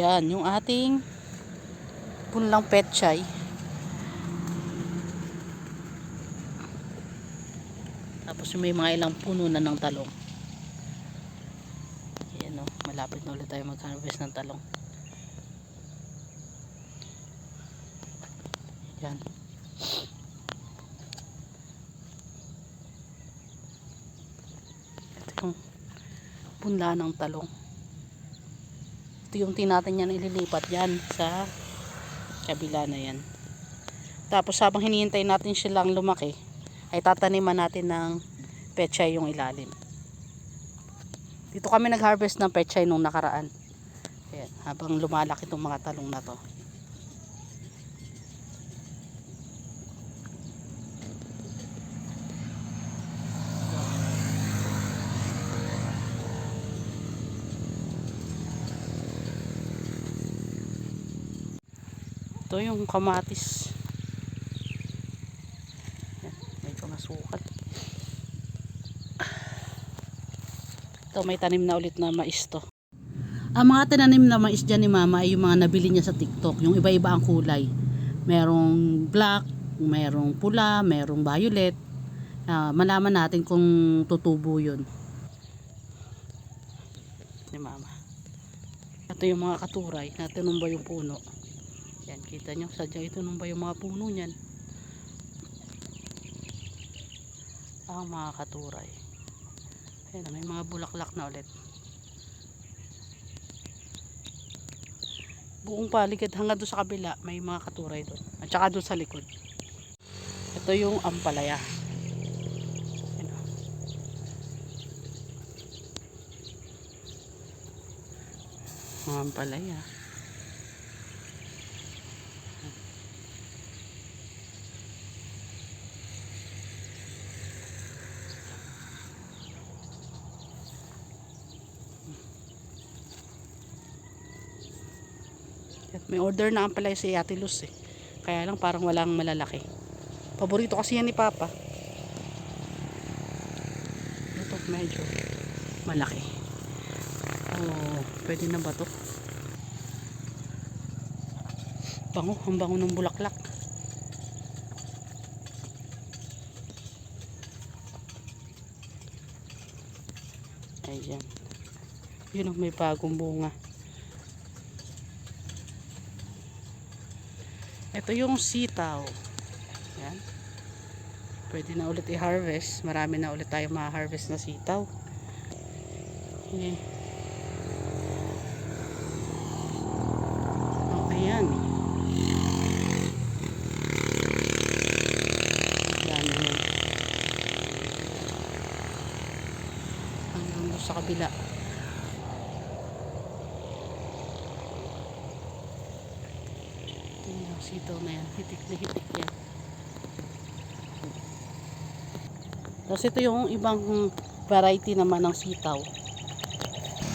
Yan, yung ating punlang petchay. Tapos may mga ilang puno na ng talong. Yan o, malapit na ulit tayo mag-harvest ng talong. Yan. Ito yung punla ng talong. Yung tinatin niya na ililipat yan sa kabila na yan. Tapos habang hinihintay natin silang lumaki, ay tataniman natin ng pechay yung ilalim. Dito kami nag-harvest ng pechay nung nakaraan. Ayan, habang lumalaki itong mga talong na to. Ito yung kamatis. Medyo nasukat. Ito may tanim na ulit na mais to. Ang mga tinanim na mais dyan ni mama ay yung mga nabili niya sa TikTok. Yung iba-iba ang kulay. Merong black, merong pula, merong violet. Ah, malaman natin kung tutubo yun. Ni mama. Ito yung mga katuray na tinumba yung puno. Yan, kita nyo, sadya ito nung ba yung mga puno niyan. Ang mga katuray. Ayan, may mga bulaklak na ulit. Buong paligid hanggang doon sa kabila, may mga katuray doon. At saka doon sa likod. Ito yung ampalaya. Ayan, oh. Mga ampalaya. At may order na ang pala si Ate Luz eh. Kaya lang parang walang malalaki. Paborito kasi yan ni Papa. Ito medyo malaki. Oh, pwede na ba to? Bango, ang bango ng bulaklak. Ayan. Yun ang may bagong bunga. Ito yung sitaw. Yan. Pwede na ulit i-harvest. Marami na ulit tayo ma-harvest na sitaw. Okay. Oh, ayan. Hanggang sa kabila. Ito yung sitaw na yan. Hitik na hitik yan. Tapos ito yung ibang variety naman ng sitaw.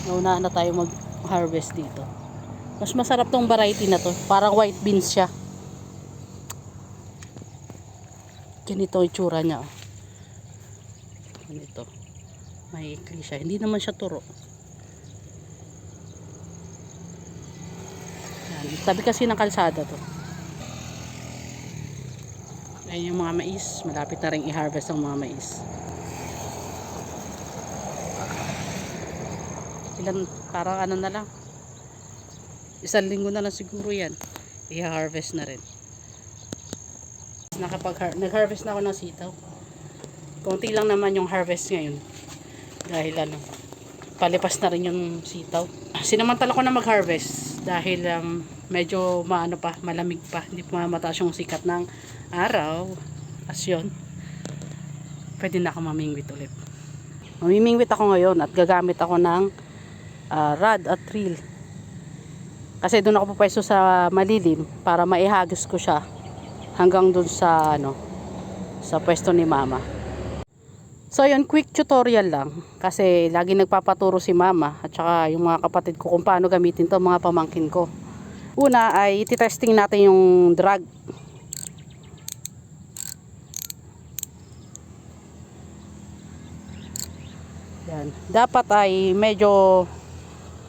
Nauna na tayo mag-harvest dito. Mas masarap tong variety na to. Parang white beans siya. Ganito yung itsura niya. Oh. Ganito. May ikli siya. Hindi naman siya turo. Tabi kasi ng kalsada to. Ayan yung mga mais. Malapit na rin i-harvest ang mga mais. Ilan, parang ano na lang. Isang linggo na lang siguro yan. I-harvest na rin. Nakapag nag-harvest na ako ng sitaw. Konti lang naman yung harvest ngayon. Dahil ano, palipas na rin yung sitaw. Sinamantala ko na mag-harvest dahil um, medyo maano pa, malamig pa. Hindi pa mataas yung sikat ng araw. As yun, pwede na ako mamingwit ulit. Mamimingwit ako ngayon at gagamit ako ng ah, rod at reel. Kasi doon ako pupwesto sa malilim para maihagis ko siya hanggang doon sa ano sa pwesto ni mama. So yun, quick tutorial lang. Kasi lagi nagpapaturo si mama at saka yung mga kapatid ko kung paano gamitin to mga pamangkin ko. Una ay ititesting natin yung drag. Yan. Dapat ay medyo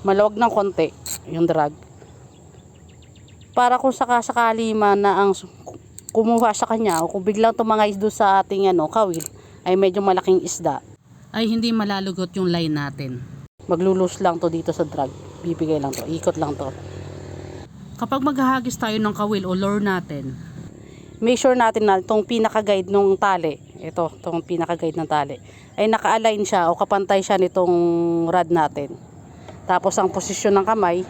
maluwag ng konti yung drag para kung sakasakali man na ang kumuha sa kanya o kung biglang tumangay doon sa ating ano, kawil ay medyo malaking isda ay hindi malalugot yung line natin. Maglulus lang to dito sa drag. Bibigay lang to. Ikot lang to. Kapag maghahagis tayo ng kawil o lure natin, make sure natin na itong pinaka-guide ng tali, ito, itong pinaka-guide ng tali, ay naka-align siya o kapantay siya nitong rod natin. Tapos ang posisyon ng kamay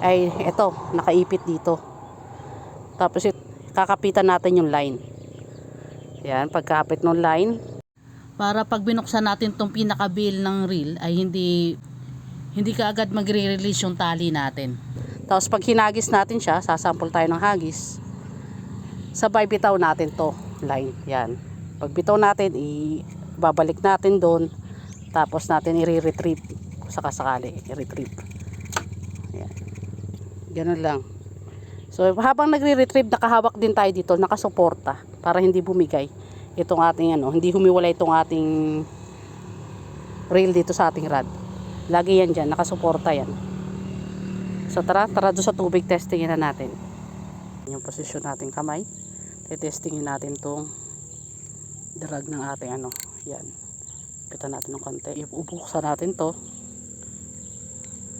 ay ito, nakaipit dito. Tapos it, kakapitan natin yung line. Yan, pagkapit ng line, para pag binuksan natin tong pinaka-bill ng reel ay hindi hindi ka agad magre-release yung tali natin. Tapos pag hinagis natin siya, sasample tayo ng hagis. Sabay bitaw natin to line. Yan. Pag bitaw natin, ibabalik natin doon. Tapos natin i-retrieve sa kasakali. I-retrieve. Yan. Ganun lang. So habang nagre-retrieve, nakahawak din tayo dito, nakasuporta para hindi bumigay itong ating ano, hindi humiwalay itong ating rail dito sa ating rod. Lagi yan dyan, nakasuporta yan. So tara, tara doon sa tubig, testingin na natin. Yung posisyon nating kamay. Testingin natin tong drag ng ating ano, yan. Pitan natin ng konti. Ibubuksan natin to.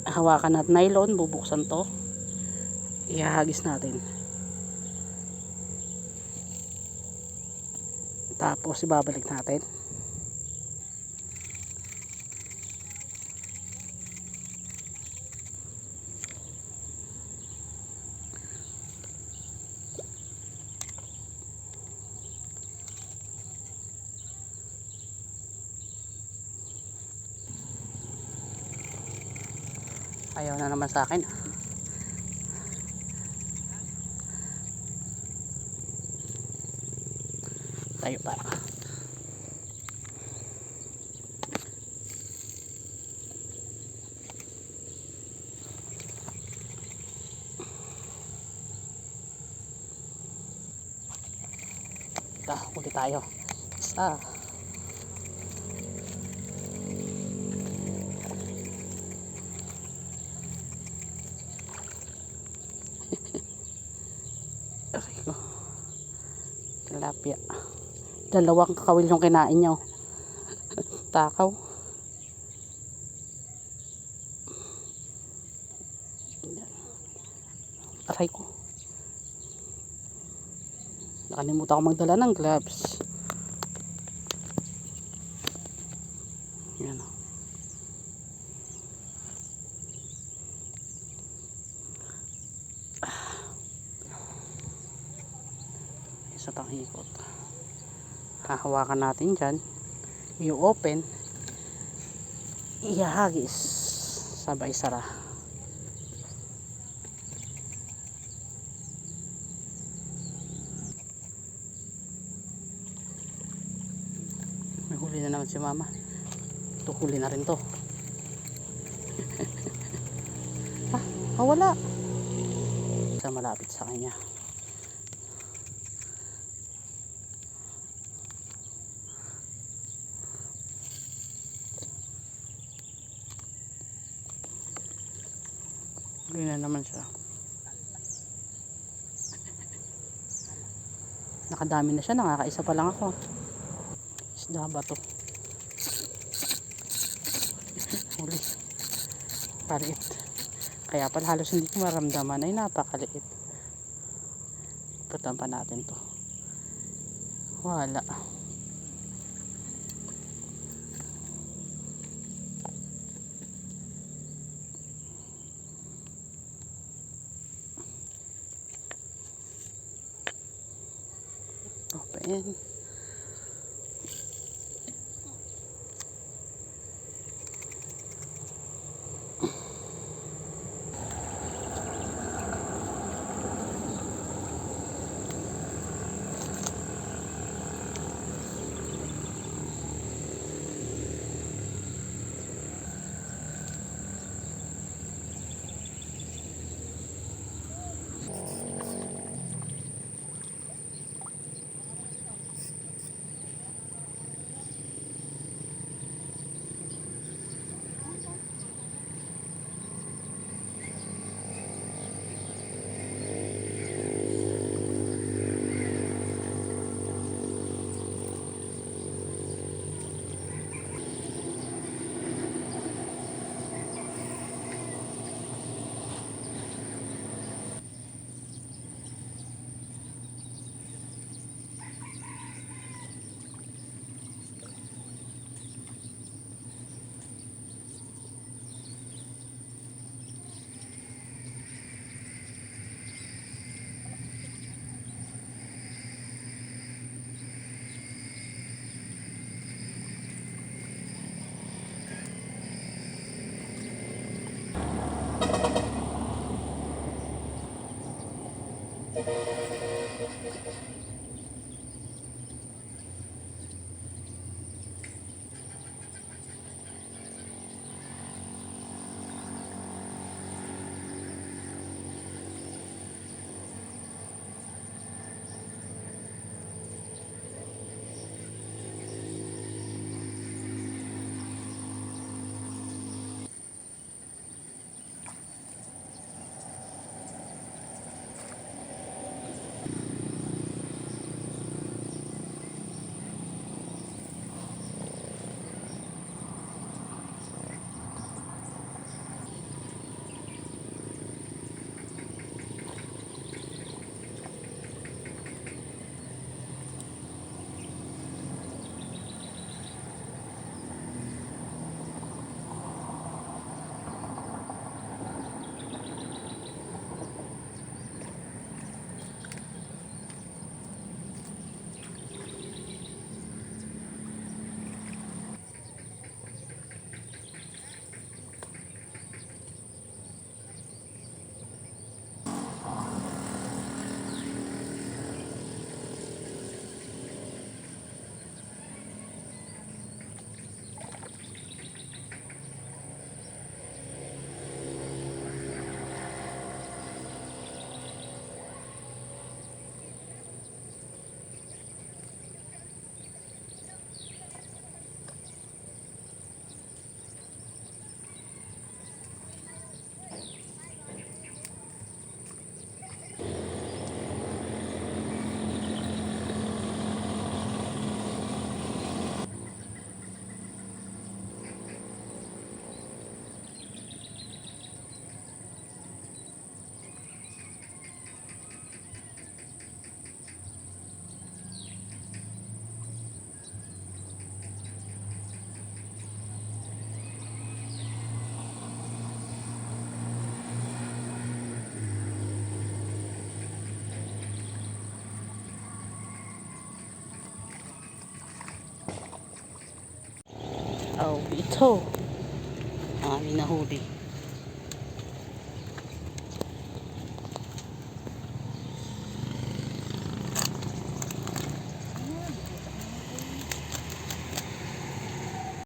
Hawakan natin nylon, bubuksan to. Ihahagis natin. Tapos ibabalik natin. Ayaw na naman sa akin. Tayo para. Ito, huli tayo. Isa. Tilapia. Dalawang kakawil yung kinain nyo. Takaw. Aray ko. Nakalimutan ko magdala ng gloves. Isa pang ikot. Hahawakan natin dyan. I-open. Ihagis. Sabay sara. May huli na naman si mama. Ito na rin to. ah, ah, wala. Sa malapit sa kanya. Huli na naman siya. Nakadami na siya. Nakakaisa pa lang ako. Isda ba to? Huli. Paliit. Kaya pala halos hindi ko maramdaman ay napakaliit. Putan pa natin to. Wala. Open. Oh, Ang aming nahuli.